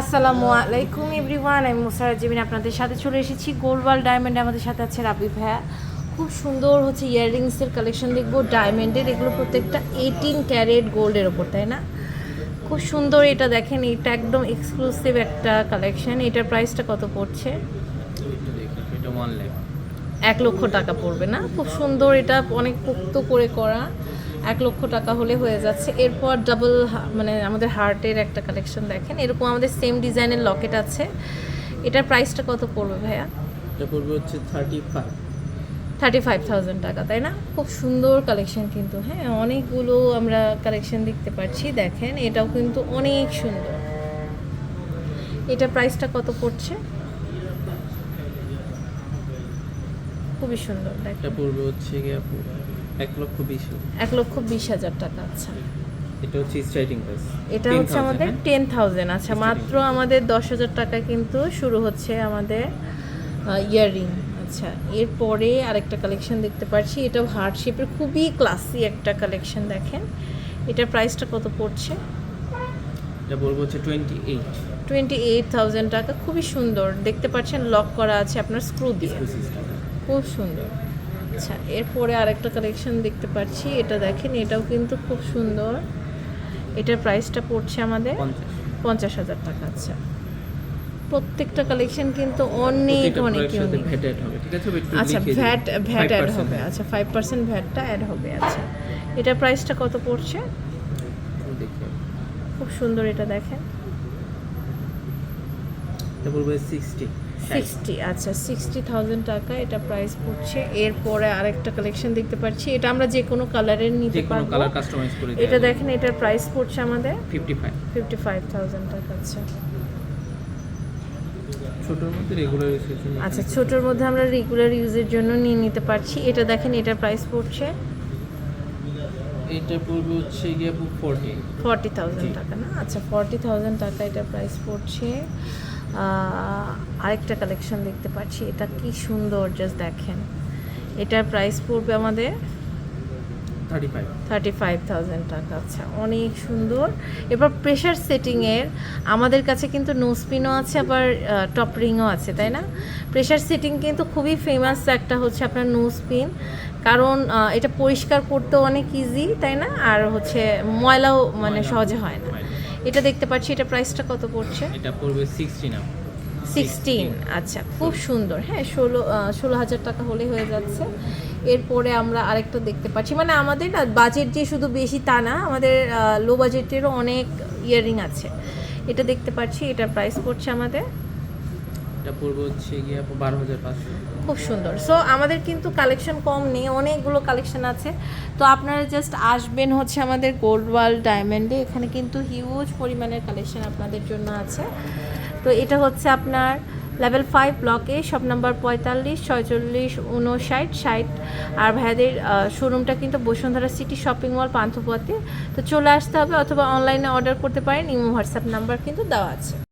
আসসালামু আলাইকুম এভরিওয়ান, আমি মুসারা জিবিন আপনাদের সাথে চলে এসেছি। গোলওয়াল ডায়মন্ড আমাদের সাথে আছে রাবি ভাইয়া। খুব সুন্দর হচ্ছে ইয়াররিংসের কালেকশন দেখব ডায়মন্ডের এগুলো প্রত্যেকটা এইটিন ক্যারেট গোল্ডের ওপর তাই না? খুব সুন্দর এটা দেখেন, এটা একদম এক্সক্লুসিভ একটা কালেকশন এটার প্রাইসটা কত পড়ছে? এক লক্ষ টাকা পড়বে না? খুব সুন্দর এটা, অনেক পোক্ত করে করা। এক লক্ষ টাকা হলে হয়ে যাচ্ছে। এরপর ডাবল মানে আমাদের হার্টের একটা কালেকশন দেখেন। এরকম আমাদের সেম ডিজাইনের লকেট আছে। এটার প্রাইসটা কত পড়বে ভাইয়া? এটা পড়বে হচ্ছে thirty five thirty five thousand টাকা তাই না? খুব সুন্দর কালেকশন কিন্তু হ্যাঁ? অনেকগুলো আমরা কালেকশন দেখতে পাচ্ছি। দেখেন এটাও কিন্তু অনেক সুন্দর। এটা প্রাইসটা কত পড়ছে? খুবই সুন্দর এটা পড়বে হচ্ছে গিয়ে এক লক্ষ বিশ। এক লক্ষ বিশ হাজার টাকা আচ্ছা। এটা হচ্ছে স্ট্রাইটিং প্রাইস এটা হচ্ছে আমাদের টেন থাউজেন্ড আচ্ছা মাত্র আমাদের দশ হাজার টাকা কিন্তু শুরু হচ্ছে আমাদের ইয়াররিং আচ্ছা। এরপরে আরেকটা কালেকশন দেখতে পাচ্ছি এটাও হার্ট শেপের খুবই ক্লাসি একটা কালেকশন দেখেন। এটার প্রাইসটা কত পড়ছে? এটা পড়বে হচ্ছে twenty eight twenty eight thousand টাকা খুবই সুন্দর। দেখতে পাচ্ছেন লক করা আছে আপনার স্ক্রু দিয়ে। খুব সুন্দর। আচ্ছা এরপরে আরেকটা কালেকশন দেখতে পাচ্ছি। এটা দেখেন এটাও কিন্তু খুব সুন্দর। এটার প্রাইসটা পড়ছে আমাদের পঞ্চাশ। হাজার টাকা আচ্ছা। প্রত্যেকটা কালেকশন কিন্তু অনেক অনেক আচ্ছা ভ্যাট ভ্যাট অ্যাড হবে আচ্ছা ফাইভ পার্সেন্ট ভ্যাটটা অ্যাড হবে আচ্ছা। এটার প্রাইসটা কত পড়ছে। খুব সুন্দর এটা দেখেন। এটা সিক্সটি সিক্সটি আচ্ছা সিক্সটি থাউজেন্ড টাকা এটা প্রাইস পড়ছে। এরপরে আরেকটা কালেকশন দেখতে পাচ্ছি। এটা আমরা যে কোনো কালারের নিতে পারব। কালার কাস্টমাইজ করে এটা দেখেন এটার প্রাইস পড়ছে আমাদের fifty five fifty five thousand টাকা আচ্ছা। ছোটোর মধ্যে রেগুলার ইউজের জন্য আচ্ছা ছোটোর মধ্যে আমরা রেগুলার ইউজের জন্য নিয়ে নিতে পারছি। এটা দেখেন এটার প্রাইস পড়ছে এটা পড়বে হচ্ছে গিয়ে আপু ফোরটি ফর্টি থাউজেন্ড জি। টাকা না? আচ্ছা ফর্টি থাউজেন্ড টাকা এটার প্রাইস পড়ছে। আরেকটা কালেকশন দেখতে পাচ্ছি। এটা কি সুন্দর জাস্ট দেখেন। এটার প্রাইস পড়বে আমাদের থার্টি ফাইভ থাউজেন্ড টাকা। আচ্ছা অনেক সুন্দর। এবার প্রেশার সেটিংয়ের আমাদের কাছে কিন্তু নোসপিনও আছে আবার টপ রিংও আছে তাই না? প্রেশার সেটিং কিন্তু খুবই ফেমাস একটা হচ্ছে আপনার নোসপিন কারণ এটা পরিষ্কার করতেও অনেক ইজি তাই না? আর হচ্ছে ময়লাও মানে সহজে হয় না। এটা দেখতে পাচ্ছি এটা প্রাইসটা কত পড়ছে? এটা পড়বে সিক্সটি না সিক্সটিন আচ্ছা খুব সুন্দর। হ্যাঁ ষোলো ষোলো হাজার টাকা হলে হয়ে যাচ্ছে। এরপরে আমরা আরেকটা দেখতে পাচ্ছি। মানে আমাদের না বাজেট যে শুধু বেশি তা না আমাদের লো বাজেটেরও অনেক ইয়ারিং আছে। এটা দেখতে পাচ্ছি এটার প্রাইস পড়ছে আমাদের। এটা পড়বে হচ্ছে গিয়ে বারো হাজার পাঁচশো। খুব সুন্দর। সো আমাদের কিন্তু কালেকশন কম নেই, অনেকগুলো কালেকশন আছে। তো আপনারা জাস্ট আসবেন হচ্ছে আমাদের গোল্ড ওয়ার্ল্ড ডায়মন্ডে এখানে কিন্তু হিউজ পরিমাণের কালেকশন আপনাদের জন্য আছে। তো এটা হচ্ছে আপনার লেভেল ফাইভ ব্লকে শপ নাম্বার পঁয়তাল্লিশ, ছয়চল্লিশ, উনষাট, ষাট। আর ভাইয়াদের শোরুমটা কিন্তু বসুন্ধরা সিটি শপিং মল পান্থপথে তো চলে আসতে হবে অথবা অনলাইনে অর্ডার করতে পারেন। ইমো হোয়াটসঅ্যাপ নাম্বার কিন্তু দেওয়া আছে।